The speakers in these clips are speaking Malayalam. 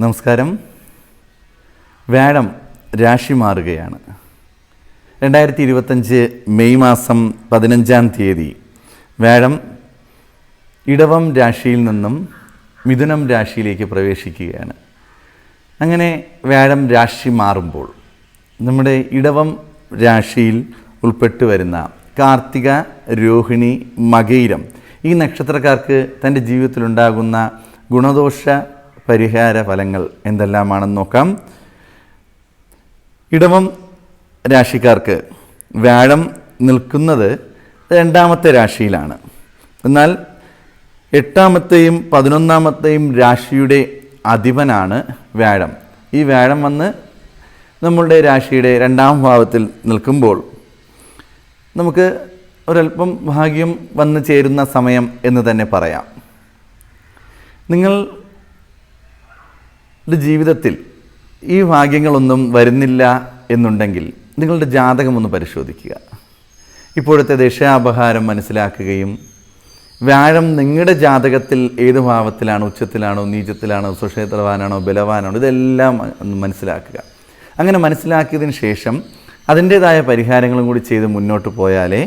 നമസ്കാരം. വ്യാഴം രാശി മാറുകയാണ്. രണ്ടായിരത്തി ഇരുപത്തഞ്ച് മെയ് മാസം പതിനഞ്ചാം തീയതി വ്യാഴം ഇടവം രാശിയിൽ നിന്നും മിഥുനം രാശിയിലേക്ക് പ്രവേശിക്കുകയാണ്. അങ്ങനെ വ്യാഴം രാശി മാറുമ്പോൾ നമ്മുടെ ഇടവം രാശിയിൽ ഉൾപ്പെട്ടു വരുന്ന കാർത്തിക രോഹിണി മകയിരം ഈ നക്ഷത്രക്കാർക്ക് തന്റെ ജീവിതത്തിലുണ്ടാകുന്ന ഗുണദോഷ പരിഹാര ഫലങ്ങൾ എന്തെല്ലാമാണെന്ന് നോക്കാം. ഇടവം രാശിക്കാർക്ക് വ്യാഴം നിൽക്കുന്നത് രണ്ടാമത്തെ രാശിയിലാണ്. എന്നാൽ എട്ടാമത്തെയും പതിനൊന്നാമത്തെയും രാശിയുടെ അധിപനാണ് വ്യാഴം. ഈ വ്യാഴം വന്ന് നമ്മളുടെ രാശിയുടെ രണ്ടാം ഭാവത്തിൽ നിൽക്കുമ്പോൾ നമുക്ക് ഒരല്പം ഭാഗ്യം വന്നു ചേരുന്ന സമയം എന്ന് തന്നെ പറയാം. നിങ്ങളുടെ ജീവിതത്തിൽ ഈ ഭാഗ്യങ്ങളൊന്നും വരുന്നില്ല എന്നുണ്ടെങ്കിൽ നിങ്ങളുടെ ജാതകം ഒന്ന് പരിശോധിക്കുക. ഇപ്പോഴത്തെ ദശാപഹാരം മനസ്സിലാക്കുകയും വ്യാഴം നിങ്ങളുടെ ജാതകത്തിൽ ഏത് ഭാവത്തിലാണ് ഉച്ചത്തിലാണോ നീചത്തിലാണോ സുക്ഷേത്രവാനാണോ ബലവാനാണോ ഇതെല്ലാം മനസ്സിലാക്കുക. അങ്ങനെ മനസ്സിലാക്കിയതിന് ശേഷം അതിന്റേതായ പരിഹാരങ്ങളും കൂടി ചെയ്ത് മുന്നോട്ട് പോയാലേ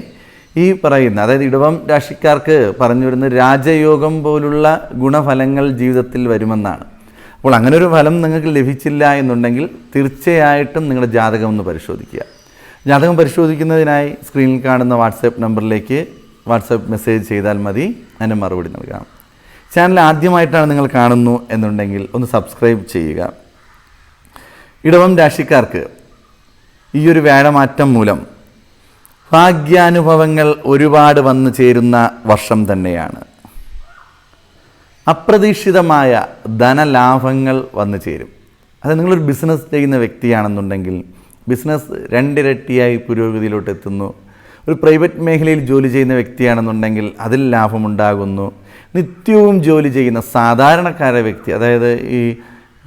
ഈ പറയുന്ന അതായത് ഇടവം രാശിക്കാർക്ക് പറഞ്ഞു വരുന്ന രാജയോഗം പോലുള്ള ഗുണഫലങ്ങൾ ജീവിതത്തിൽ വരുമെന്നാണ്. അപ്പോൾ അങ്ങനെ ഒരു ഫലം നിങ്ങൾക്ക് ലഭിച്ചില്ല എന്നുണ്ടെങ്കിൽ തീർച്ചയായിട്ടും നിങ്ങളുടെ ജാതകം ഒന്ന് പരിശോധിക്കുക. ജാതകം പരിശോധിക്കുന്നതിനായി സ്ക്രീനിൽ കാണുന്ന വാട്സാപ്പ് നമ്പറിലേക്ക് വാട്സാപ്പ് മെസ്സേജ് ചെയ്താൽ മതി. അതിന്റെ മറുപടി നൽകാം. ചാനൽ ആദ്യമായിട്ടാണ് നിങ്ങൾ കാണുന്നു എന്നുണ്ടെങ്കിൽ ഒന്ന് സബ്സ്ക്രൈബ് ചെയ്യുക. ഇടവം രാശിക്കാർക്ക് ഈ ഒരു വ്യാഴമാറ്റം മൂലം ഭാഗ്യാനുഭവങ്ങൾ ഒരുപാട് വന്നു ചേരുന്ന വർഷം തന്നെയാണ്. അപ്രതീക്ഷിതമായ ധനലാഭങ്ങൾ വന്നു ചേരും. അത് നിങ്ങളൊരു ബിസിനസ് ചെയ്യുന്ന വ്യക്തിയാണെന്നുണ്ടെങ്കിൽ ബിസിനസ് രണ്ടിരട്ടിയായി പുരോഗതിയിലോട്ട് എത്തുന്നു ഒരു പ്രൈവറ്റ് മേഖലയിൽ ജോലി ചെയ്യുന്ന വ്യക്തിയാണെന്നുണ്ടെങ്കിൽ അതിൽ ലാഭമുണ്ടാകുന്നു. നിത്യവും ജോലി ചെയ്യുന്ന സാധാരണക്കാരെ വ്യക്തി അതായത് ഈ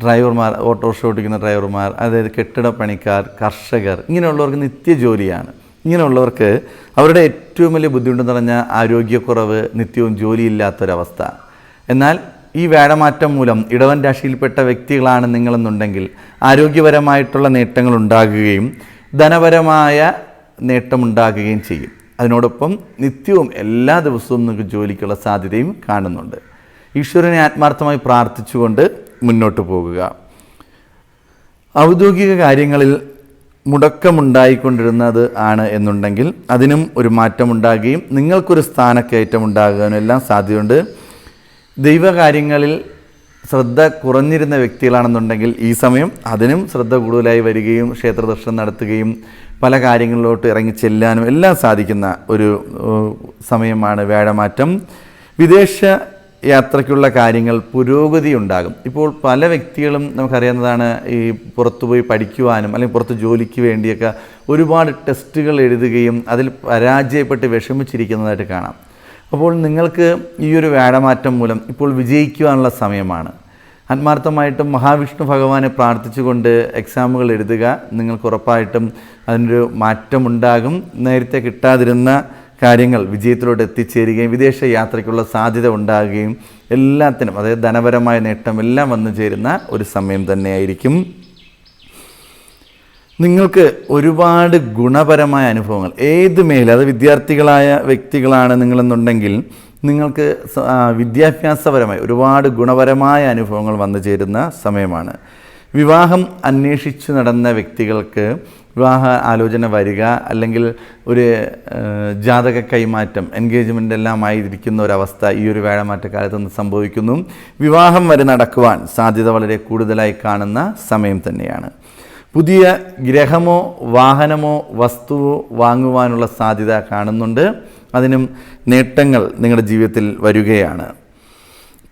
ഡ്രൈവർമാർ ഓട്ടോറിക്ഷ ഓടിക്കുന്ന ഡ്രൈവർമാർ അതായത് കെട്ടിട പണിക്കാർ കർഷകർ ഇങ്ങനെയുള്ളവർക്ക് നിത്യജോലിയാണ് ഇങ്ങനെയുള്ളവർക്ക് അവരുടെ ഏറ്റവും വലിയ ബുദ്ധിമുട്ടെന്ന് പറഞ്ഞാൽ ആരോഗ്യക്കുറവ് നിത്യവും ജോലിയില്ലാത്തൊരവസ്ഥ. എന്നാൽ ഈ വേടമാറ്റം മൂലം ഇടവൻ രാശിയിൽപ്പെട്ട വ്യക്തികളാണ് നിങ്ങളെന്നുണ്ടെങ്കിൽ ആരോഗ്യപരമായിട്ടുള്ള നേട്ടങ്ങൾ ഉണ്ടാകുകയും ധനപരമായ നേട്ടമുണ്ടാകുകയും ചെയ്യും. അതിനോടൊപ്പം നിത്യവും എല്ലാ ദിവസവും നിങ്ങൾക്ക് ജോലിക്കുള്ള സാധ്യതയും കാണുന്നുണ്ട്. ഈശ്വരനെ ആത്മാർത്ഥമായി പ്രാർത്ഥിച്ചുകൊണ്ട് മുന്നോട്ട് പോകുക. ഔദ്യോഗിക കാര്യങ്ങളിൽ മുടക്കമുണ്ടായിക്കൊണ്ടിരുന്നത് ആണ് എന്നുണ്ടെങ്കിൽ അതിനും ഒരു മാറ്റമുണ്ടാകുകയും നിങ്ങൾക്കൊരു സ്ഥാനക്കയറ്റം ഉണ്ടാകാനും എല്ലാം സാധ്യതയുണ്ട്. ദൈവകാര്യങ്ങളിൽ ശ്രദ്ധ കുറഞ്ഞിരുന്ന വ്യക്തികളാണെന്നുണ്ടെങ്കിൽ ഈ സമയം അതിനും ശ്രദ്ധ കൂടുതലായി വരികയും ക്ഷേത്രദർശനം നടത്തുകയും പല കാര്യങ്ങളിലോട്ട് ഇറങ്ങി ചെല്ലാനും എല്ലാം സാധിക്കുന്ന ഒരു സമയമാണ് വേഴമാറ്റം വിദേശ യാത്രയ്ക്കുള്ള കാര്യങ്ങൾ പുരോഗതി ഉണ്ടാകും. ഇപ്പോൾ പല വ്യക്തികളും നമുക്കറിയാവുന്നതാണ് ഈ പുറത്തുപോയി പഠിക്കുവാനും അല്ലെങ്കിൽ പുറത്ത് ജോലിക്ക് വേണ്ടിയൊക്കെ ഒരുപാട് ടെസ്റ്റുകൾ എഴുതുകയും അതിൽ പരാജയപ്പെട്ട് വിഷമിച്ചിരിക്കുന്നതായിട്ട് കാണാം. അപ്പോൾ നിങ്ങൾക്ക് ഈ ഒരു വ്യാഴമാറ്റം മൂലം ഇപ്പോൾ വിജയിക്കുവാനുള്ള സമയമാണ്. ആത്മാർത്ഥമായിട്ടും മഹാവിഷ്ണു ഭഗവാനെ പ്രാർത്ഥിച്ചുകൊണ്ട് എക്സാമുകൾ എഴുതുക. നിങ്ങൾക്ക് ഉറപ്പായിട്ടും അതിനൊരു മാറ്റമുണ്ടാകും. നേരത്തെ കിട്ടാതിരുന്ന കാര്യങ്ങൾ വിജയത്തിലോട്ട് എത്തിച്ചേരുകയും വിദേശ യാത്രയ്ക്കുള്ള സാധ്യത ഉണ്ടാകുകയും എല്ലാത്തിനും അതായത് ധനപരമായ നേട്ടം എല്ലാം വന്നു ചേരുന്ന ഒരു സമയം തന്നെയായിരിക്കും. നിങ്ങൾക്ക് ഒരുപാട് ഗുണപരമായ അനുഭവങ്ങൾ. ഏത് മേഖല അത് വിദ്യാർത്ഥികളായ വ്യക്തികളാണ് നിങ്ങളെന്നുണ്ടെങ്കിൽ നിങ്ങൾക്ക് വിദ്യാഭ്യാസപരമായി ഒരുപാട് ഗുണപരമായ അനുഭവങ്ങൾ വന്നു ചേരുന്ന സമയമാണ്. വിവാഹം അന്വേഷിച്ചു നടന്ന വ്യക്തികൾക്ക് വിവാഹ ആലോചന വരിക അല്ലെങ്കിൽ ഒരു ജാതക കൈമാറ്റം എൻഗേജ്മെന്റ് എല്ലാം ആയിരിക്കുന്ന ഒരവസ്ഥ ഈ ഒരു വേഴമാറ്റക്കാലത്ത് നിന്ന് സംഭവിക്കുന്നു. വിവാഹം വരെ നടക്കുവാൻ സാധ്യത വളരെ കൂടുതലായി കാണുന്ന സമയം തന്നെയാണ്. പുതിയ ഗ്രഹമോ വാഹനമോ വസ്തുവോ വാങ്ങുവാനുള്ള സാധ്യത കാണുന്നുണ്ട്. അതിനും നേട്ടങ്ങൾ നിങ്ങളുടെ ജീവിതത്തിൽ വരികയാണ്.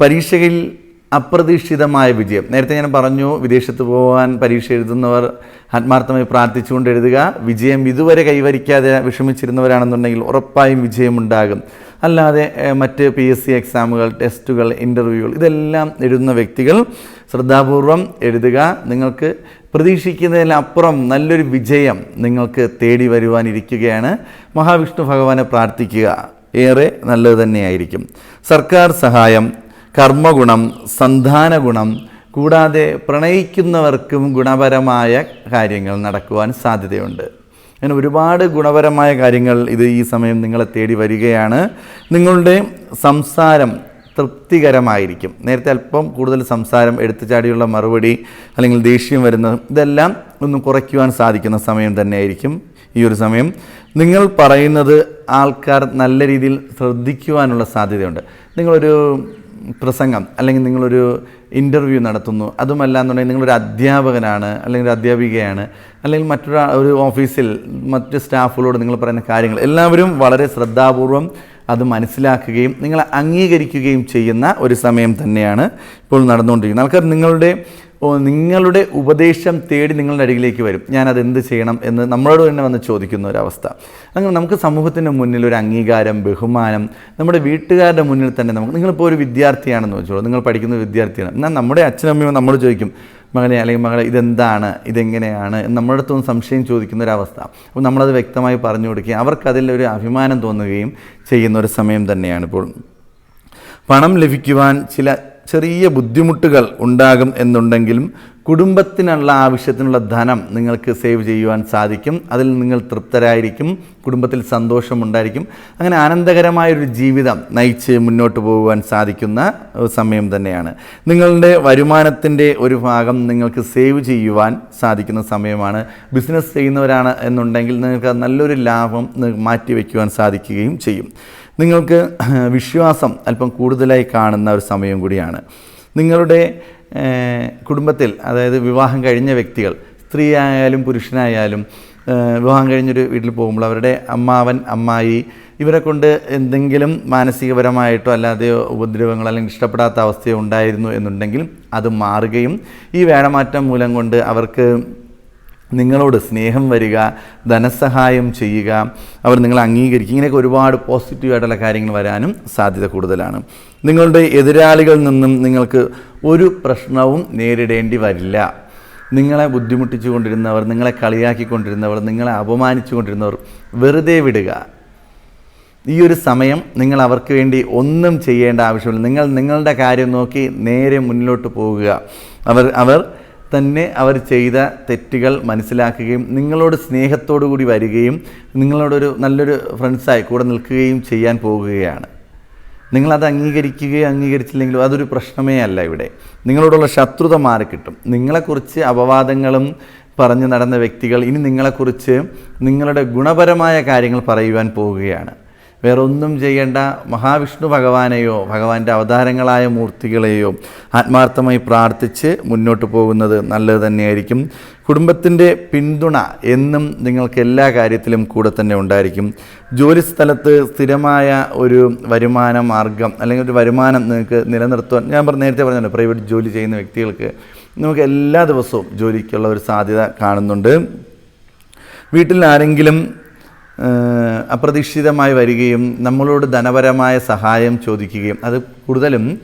പരീക്ഷയിൽ അപ്രതീക്ഷിതമായ വിജയം. നേരത്തെ ഞാൻ പറഞ്ഞു വിദേശത്ത് പോകാൻ പരീക്ഷ എഴുതുന്നവർ ആത്മാർത്ഥമായി പ്രാർത്ഥിച്ചുകൊണ്ട് എഴുതുക. വിജയം ഇതുവരെ കൈവരിക്കാതെ വിഷമിച്ചിരുന്നവരാണെന്നുണ്ടെങ്കിൽ ഉറപ്പായും വിജയമുണ്ടാകും. അല്ലാതെ മറ്റ് പി എസ് സി എക്സാമുകൾ ടെസ്റ്റുകൾ ഇന്റർവ്യൂകൾ ഇതെല്ലാം എഴുതുന്ന വ്യക്തികൾ ശ്രദ്ധാപൂർവം എഴുതുക. നിങ്ങൾക്ക് പ്രതീക്ഷിക്കുന്നതിനപ്പുറം നല്ലൊരു വിജയം നിങ്ങൾക്ക് തേടി വരുവാനിരിക്കുകയാണ്. മഹാവിഷ്ണു ഭഗവാനെ പ്രാർത്ഥിക്കുക. ഏറെ നല്ലത് തന്നെയായിരിക്കും. സർക്കാർ സഹായം കർമ്മഗുണം സന്താന ഗുണം കൂടാതെ പ്രണയിക്കുന്നവർക്കും ഗുണപരമായ കാര്യങ്ങൾ നടക്കുവാൻ സാധ്യതയുണ്ട്. അങ്ങനെ ഒരുപാട് ഗുണപരമായ കാര്യങ്ങൾ ഇത് ഈ സമയം നിങ്ങളെ തേടി വരികയാണ്. നിങ്ങളുടെ സംസാരം തൃപ്തികരമായിരിക്കും. നേരത്തെ അല്പം കൂടുതൽ സംസാരം എടുത്തുചാടിയുള്ള മറുപടി അല്ലെങ്കിൽ ദേഷ്യം വരുന്നത് ഇതെല്ലാം ഒന്ന് കുറയ്ക്കുവാൻ സാധിക്കുന്ന സമയം തന്നെയായിരിക്കും ഈ ഒരു സമയം. നിങ്ങൾ പറയുന്നത് ആൾക്കാർ നല്ല രീതിയിൽ ശ്രദ്ധിക്കുവാനുള്ള സാധ്യതയുണ്ട്. നിങ്ങളൊരു പ്രസംഗം അല്ലെങ്കിൽ നിങ്ങളൊരു ഇന്റർവ്യൂ നടത്തുന്നു. അതുമല്ല എന്നുണ്ടെങ്കിൽ നിങ്ങളൊരു അധ്യാപകനാണ് അല്ലെങ്കിൽ ഒരു അധ്യാപികയാണ്. അല്ലെങ്കിൽ മറ്റൊരു ഒരു ഓഫീസിൽ മറ്റ് സ്റ്റാഫുകളോട് നിങ്ങൾ പറയുന്ന കാര്യങ്ങൾ എല്ലാവരും വളരെ ശ്രദ്ധാപൂർവം അത് മനസ്സിലാക്കുകയും നിങ്ങളെ അംഗീകരിക്കുകയും ചെയ്യുന്ന ഒരു സമയം തന്നെയാണ് ഇപ്പോൾ നടന്നുകൊണ്ടിരിക്കുന്നത്. ആൾക്കാർ നിങ്ങളുടെ നിങ്ങളുടെ ഉപദേശം തേടി നിങ്ങളുടെ അരികിലേക്ക് വരും. ഞാനത് എന്ത് ചെയ്യണം എന്ന് നമ്മളോട് തന്നെ വന്ന് ചോദിക്കുന്ന ഒരവസ്ഥ അങ്ങനെ നമുക്ക് സമൂഹത്തിന്റെ മുന്നിൽ ഒരു അംഗീകാരം ബഹുമാനം നമ്മുടെ വീട്ടുകാരുടെ മുന്നിൽ തന്നെ നമുക്ക് നിങ്ങളിപ്പോൾ ഒരു വിദ്യാർത്ഥിയാണെന്ന് വെച്ചോളൂ. നിങ്ങൾ പഠിക്കുന്ന വിദ്യാർത്ഥിയാണ്. എന്നാൽ നമ്മുടെ അച്ഛനമ്മയും നമ്മൾ ചോദിക്കും മകനെ അല്ലെങ്കിൽ മകളെ ഇതെന്താണ്? ഇതെങ്ങനെയാണ്? നമ്മുടെ അടുത്തൊന്ന് സംശയം ചോദിക്കുന്ന ഒരവസ്ഥ. അപ്പോൾ നമ്മളത് വ്യക്തമായി പറഞ്ഞു കൊടുക്കുകയും അവർക്കതിൽ ഒരു അഭിമാനം തോന്നുകയും ചെയ്യുന്ന ഒരു സമയം തന്നെയാണ് ഇപ്പോൾ. പണം ലഭിക്കുവാൻ ചില ചെറിയ ബുദ്ധിമുട്ടുകൾ ഉണ്ടാകും എന്നുണ്ടെങ്കിലും കുടുംബത്തിനുള്ള ആവശ്യത്തിനുള്ള ധനം നിങ്ങൾക്ക് സേവ് ചെയ്യുവാൻ സാധിക്കും. അതിൽ നിങ്ങൾ തൃപ്തരായിരിക്കും. കുടുംബത്തിൽ സന്തോഷമുണ്ടായിരിക്കും അങ്ങനെ ആനന്ദകരമായൊരു ജീവിതം നയിച്ച് മുന്നോട്ട് പോകുവാൻ സാധിക്കുന്ന സമയം തന്നെയാണ്. നിങ്ങളുടെ വരുമാനത്തിന്റെ ഒരു ഭാഗം നിങ്ങൾക്ക് സേവ് ചെയ്യുവാൻ സാധിക്കുന്ന സമയമാണ്. ബിസിനസ് ചെയ്യുന്നവരാണ് എന്നുണ്ടെങ്കിൽ നിങ്ങൾക്ക് നല്ലൊരു ലാഭം മാറ്റിവെക്കുവാൻ സാധിക്കുകയും ചെയ്യും. നിങ്ങൾക്ക് വിശ്വാസം അല്പം കൂടുതലായി കാണുന്ന ഒരു സമയം കൂടിയാണ്. നിങ്ങളുടെ കുടുംബത്തിൽ അതായത് വിവാഹം കഴിഞ്ഞ വ്യക്തികൾ സ്ത്രീ ആയാലും പുരുഷനായാലും വിവാഹം കഴിഞ്ഞൊരു വീട്ടിൽ പോകുമ്പോൾ അവരുടെ അമ്മാവൻ അമ്മായി ഇവരെ കൊണ്ട് എന്തെങ്കിലും മാനസികപരമായിട്ടോ അല്ലാതെയോ ഉപദ്രവങ്ങൾ അല്ലെങ്കിൽ ഇഷ്ടപ്പെടാത്ത അവസ്ഥയോ ഉണ്ടായിരുന്നു എന്നുണ്ടെങ്കിൽ അത് മാറുകയും ഈ വേണമാറ്റം മൂലം കൊണ്ട് അവർക്ക് നിങ്ങളോട് സ്നേഹം വരിക ധനസഹായം ചെയ്യുക അവർ നിങ്ങളെ അംഗീകരിക്കുക ഇങ്ങനെയൊക്കെ ഒരുപാട് പോസിറ്റീവായിട്ടുള്ള കാര്യങ്ങൾ വരാനും സാധ്യത കൂടുതലാണ്. നിങ്ങളുടെ എതിരാളികളിൽ നിന്നും നിങ്ങൾക്ക് ഒരു പ്രശ്നവും നേരിടേണ്ടി വരില്ല. നിങ്ങളെ ബുദ്ധിമുട്ടിച്ചു കൊണ്ടിരുന്നവർ നിങ്ങളെ കളിയാക്കിക്കൊണ്ടിരുന്നവർ നിങ്ങളെ അപമാനിച്ചു കൊണ്ടിരുന്നവർ വെറുതെ വിടുക. ഈ ഒരു സമയം നിങ്ങൾ അവർക്ക് വേണ്ടി ഒന്നും ചെയ്യേണ്ട ആവശ്യമില്ല. നിങ്ങൾ നിങ്ങളുടെ കാര്യം നോക്കി നേരെ മുന്നിലോട്ട് പോകുക. അവർ അവർ തന്നെ അവർ ചെയ്ത തെറ്റുകൾ മനസ്സിലാക്കുകയും നിങ്ങളോട് സ്നേഹത്തോടു കൂടി വരികയും നിങ്ങളോടൊരു നല്ലൊരു ഫ്രണ്ട്സായി കൂടെ നിൽക്കുകയും ചെയ്യാൻ പോകുകയാണ്. നിങ്ങളത് അംഗീകരിക്കുകയോ അംഗീകരിച്ചില്ലെങ്കിലും അതൊരു പ്രശ്നമേ അല്ല ഇവിടെ. നിങ്ങളോടുള്ള ശത്രുത മാറി കിട്ടും. നിങ്ങളെക്കുറിച്ച് അപവാദങ്ങളും പറഞ്ഞു നടന്ന വ്യക്തികൾ ഇനി നിങ്ങളെക്കുറിച്ച് നിങ്ങളുടെ ഗുണപരമായ കാര്യങ്ങൾ പറയുവാൻ പോവുകയാണ് വേറെ ഒന്നും ചെയ്യേണ്ട മഹാവിഷ്ണു ഭഗവാനെയോ ഭഗവാന്റെ അവതാരങ്ങളായ മൂർത്തികളെയോ ആത്മാർത്ഥമായി പ്രാർത്ഥിച്ച് മുന്നോട്ട് പോകുന്നത് നല്ലത് തന്നെയായിരിക്കും. കുടുംബത്തിന്റെ പിന്തുണ എന്നും നിങ്ങൾക്ക് എല്ലാ കാര്യത്തിലും കൂടെ തന്നെ ഉണ്ടായിരിക്കും. ജോലി സ്ഥലത്ത് സ്ഥിരമായ ഒരു വരുമാന മാർഗം അല്ലെങ്കിൽ ഒരു വരുമാനം നിങ്ങൾക്ക് നിലനിർത്തുവാൻ ഞാൻ പറഞ്ഞ നേരത്തെ പറഞ്ഞല്ലോ പ്രൈവറ്റ് ജോലി ചെയ്യുന്ന വ്യക്തികൾക്ക് നമുക്ക് എല്ലാ ദിവസവും ജോലിക്കുള്ള ഒരു സാധ്യത കാണുന്നുണ്ട്. വീട്ടിൽ ആരെങ്കിലും അപ്രതീക്ഷിതമായി വരികയും നമ്മളോട് ധനപരമായ സഹായം ചോദിക്കുകയും അത് കൂടുതലും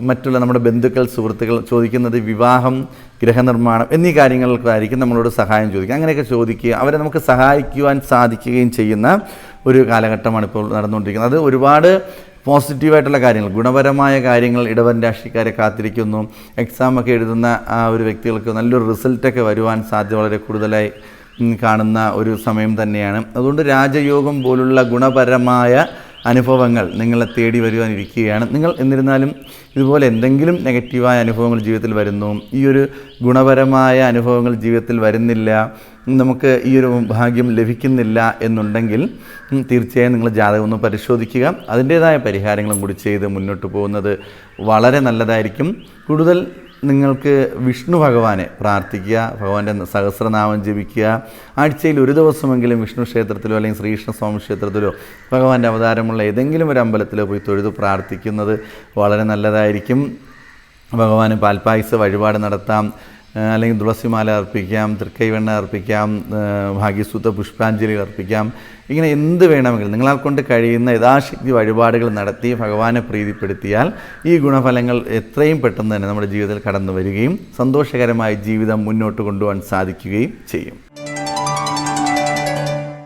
മറ്റുള്ള നമ്മുടെ ബന്ധുക്കൾ സുഹൃത്തുക്കൾ ചോദിക്കുന്നത് വിവാഹം ഗൃഹനിർമ്മാണം എന്നീ കാര്യങ്ങൾക്കായിരിക്കും നമ്മളോട് സഹായം ചോദിക്കുക. അങ്ങനെയൊക്കെ ചോദിക്കുക. അവരെ നമുക്ക് സഹായിക്കുവാൻ സാധിക്കുകയും ചെയ്യുന്ന ഒരു കാലഘട്ടമാണ് ഇപ്പോൾ നടന്നുകൊണ്ടിരിക്കുന്നത്. അത് ഒരുപാട് പോസിറ്റീവായിട്ടുള്ള കാര്യങ്ങൾ ഗുണപരമായ കാര്യങ്ങൾ ഇടവൻ രാഷ്ട്രീയക്കാരെ കാത്തിരിക്കുന്നു. എക്സാമൊക്കെ എഴുതുന്ന ആ ഒരു വ്യക്തികൾക്ക് നല്ലൊരു റിസൾട്ടൊക്കെ വരുവാൻ സാധ്യത വളരെ കൂടുതലായി കാണുന്ന ഒരു സമയം തന്നെയാണ്. അതുകൊണ്ട് രാജയോഗം പോലുള്ള ഗുണപരമായ അനുഭവങ്ങൾ നിങ്ങളെ തേടി വരുവാനിരിക്കുകയാണ് നിങ്ങൾ എന്നിരുന്നാലും ഇതുപോലെ എന്തെങ്കിലും നെഗറ്റീവായ അനുഭവങ്ങൾ ജീവിതത്തിൽ വരുന്നു. ഈ ഒരു ഗുണപരമായ അനുഭവങ്ങൾ ജീവിതത്തിൽ വരുന്നില്ല. നമുക്ക് ഈ ഒരു ഭാഗ്യം ലഭിക്കുന്നില്ല എന്നുണ്ടെങ്കിൽ തീർച്ചയായും നിങ്ങൾ ജാതകം ഒന്ന് പരിശോധിക്കുക. അതിന്റേതായ പരിഹാരങ്ങളും കൂടി ചെയ്ത് മുന്നോട്ട് പോകുന്നത് വളരെ നല്ലതായിരിക്കും. കൂടുതൽ നിങ്ങൾക്ക് വിഷ്ണു ഭഗവാനെ പ്രാർത്ഥിക്കുക ഭഗവാന്റെ സഹസ്രനാമം ജപിക്കുക. ആഴ്ചയിൽ ഒരു ദിവസമെങ്കിലും വിഷ്ണു ക്ഷേത്രത്തിലോ അല്ലെങ്കിൽ ശ്രീകൃഷ്ണ സ്വാമി ക്ഷേത്രത്തിലോ ഭഗവാന്റെ അവതാരമുള്ള ഏതെങ്കിലും ഒരു അമ്പലത്തിലോ പോയി തൊഴുതു പ്രാർത്ഥിക്കുന്നത് വളരെ നല്ലതായിരിക്കും. ഭഗവാന് പാൽപ്പായസ വഴിപാട് നടത്താം. അല്ലെങ്കിൽ തുളസിമാല അർപ്പിക്കാം തൃക്കൈവെണ്ണ അർപ്പിക്കാം ഭാഗ്യസൂത്ത പുഷ്പാഞ്ജലി അർപ്പിക്കാം. ഇങ്ങനെ എന്ത് വേണമെങ്കിലും നിങ്ങളാൽ കൊണ്ട് കഴിയുന്ന യഥാശക്തി വഴിപാടുകൾ നടത്തി ഭഗവാനെ പ്രീതിപ്പെടുത്തിയാൽ ഈ ഗുണഫലങ്ങൾ എത്രയും പെട്ടെന്ന് തന്നെ നമ്മുടെ ജീവിതത്തിൽ കടന്നു വരികയും സന്തോഷകരമായ ജീവിതം മുന്നോട്ട് കൊണ്ടുപോകാൻ സാധിക്കുകയും ചെയ്യും.